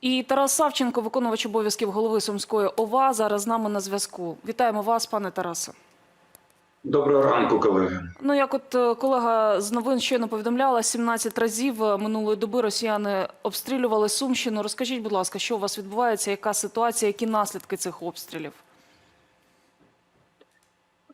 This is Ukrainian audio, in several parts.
І Тарас Савченко, виконувач обов'язків голови Сумської ОВА, зараз з нами на зв'язку. Вітаємо вас, пане Тарасе. Доброго ранку, колеги. Ну, як от е, колега з новин щойно повідомляла, 17 разів е, минулої доби росіяни обстрілювали Сумщину. Розкажіть, будь ласка, що у вас відбувається, яка ситуація, які наслідки цих обстрілів?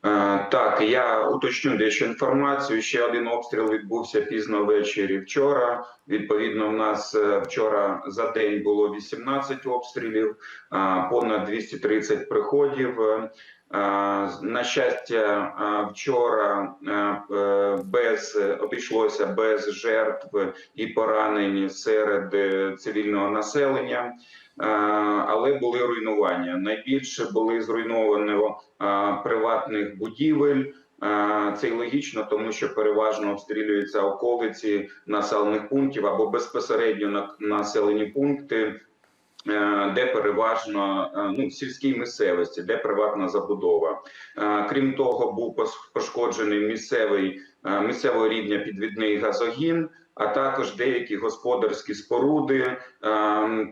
Е, Так, я уточню дещо інформацію. Ще один обстріл відбувся пізно ввечері вчора. Відповідно, в нас е, вчора за день було 18 обстрілів, понад 230 приходів. Е, На щастя, вчора без обійшлося без жертв і поранень серед цивільного населення. Е, але були руйнування. Найбільше були зруйновані е, приватних будівель. Е, Це й логічно, тому що переважно обстрілюються околиці населених пунктів або безпосередньо населені пункти, де переважно ну, сільській місцевості, де приватна забудова. Крім того, був пошкоджений місцевий місцевого рівня підвідний газогін. А також деякі господарські споруди, е,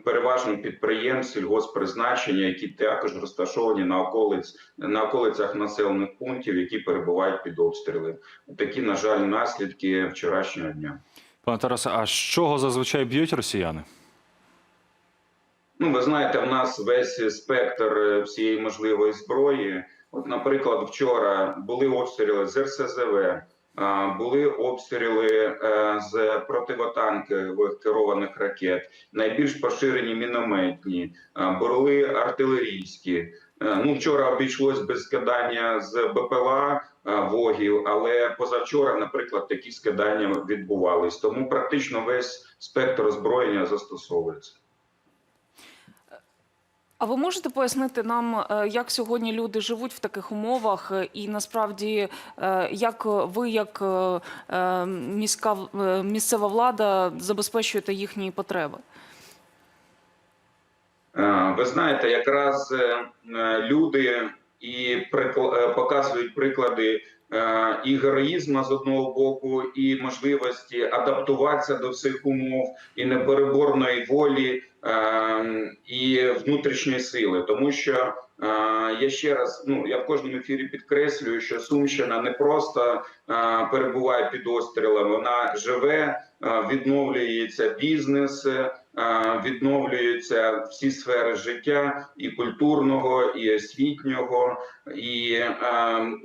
переважно підприємств сільгоспризначення, які також розташовані на околиць на околицях населених пунктів, які перебувають під обстріли. Такі, на жаль, наслідки вчорашнього дня. Пане Тарасе, а з чого зазвичай б'ють росіяни? Ну, ви знаєте, в нас весь спектр е, всієї можливої зброї. От, наприклад, вчора були обстріли з РСЗВ, були обстріли е, з противотанкових керованих ракет, найбільш поширені мінометні, були артилерійські. Е, Ну, вчора обійшлось без скидання з БПЛА е, вогів, але позавчора, наприклад, такі скидання відбувались. Тому практично весь спектр озброєння застосовується. А ви можете пояснити нам, е, як сьогодні люди живуть в таких умовах, е, і насправді е, як ви, як міська місцева влада, забезпечуєте їхні потреби? Ви знаєте, якраз люди і показують приклади і героїзму з одного боку, і можливості адаптуватися до всіх умов, і непереборної волі внутрішньої сили, тому що. е, Я ще раз, ну я в кожному ефірі підкреслюю, що Сумщина не просто е, перебуває під острілами, вона живе, е, відновлюється бізнес, відновлюються всі сфери життя і культурного, і освітнього, і е,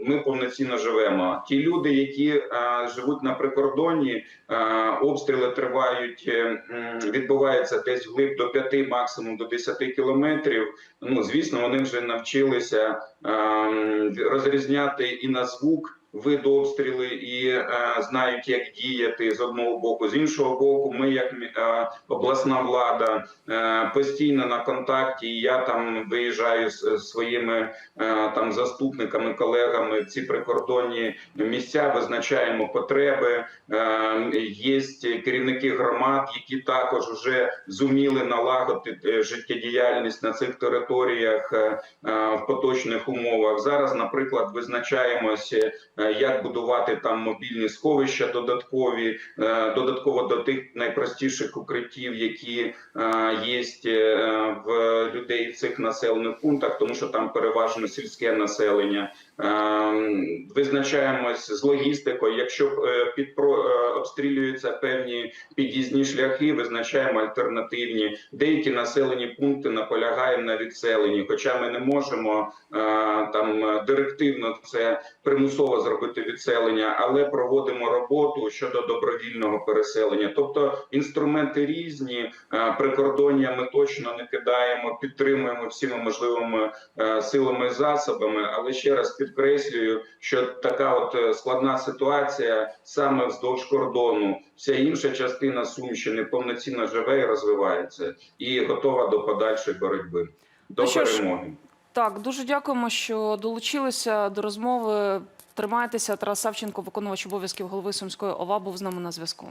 ми повноцінно живемо. Ті люди, які е, живуть на прикордонні, е, обстріли тривають, е, відбуваються десь вглиб до 5, максимум до 10 кілометрів. Ну звісно, вони вже навчилися е, розрізняти і на звук. Вид обстріли і е, знають, як діяти з одного боку, з іншого боку, ми, як е, обласна влада, е, постійно на контакті. Я там виїжджаю з своїми е, там заступниками, колегами в ці прикордонні місця, визначаємо потреби. Е, Є керівники громад, які також вже зуміли налагодити життєдіяльність на цих територіях е, е, в поточних умовах. Зараз, наприклад, визначаємося, е, як будувати там мобільні сховища додаткові, е, додатково до тих найпростіших укриттів, які є в людей в цих населених пунктах, тому що там переважно сільське населення. Е, Визначаємось з логістикою. Якщо е, підпро е, обстрілюються певні під'їзні шляхи, визначаємо альтернативні. Деякі населені пункти наполягаємо на відселенні, хоча ми не можемо е, там е, директивно це примусово зробити відселення, але проводимо роботу щодо добровільного переселення. Тобто інструменти різні, е, прикордоння ми точно не кидаємо, підтримуємо всіма можливими е, силами і засобами. Але ще раз підкреслюю, що така от е, складна ситуація саме вздовж кордону. Вся інша частина Сумщини повноцінно живе і розвивається, і готова до подальшої боротьби. До Ну перемоги. Так, дуже дякуємо, що долучилися до розмови. Тримайтеся. Тарас Савченко, виконувач обов'язків голови Сумської ОВА, був з нами на зв'язку.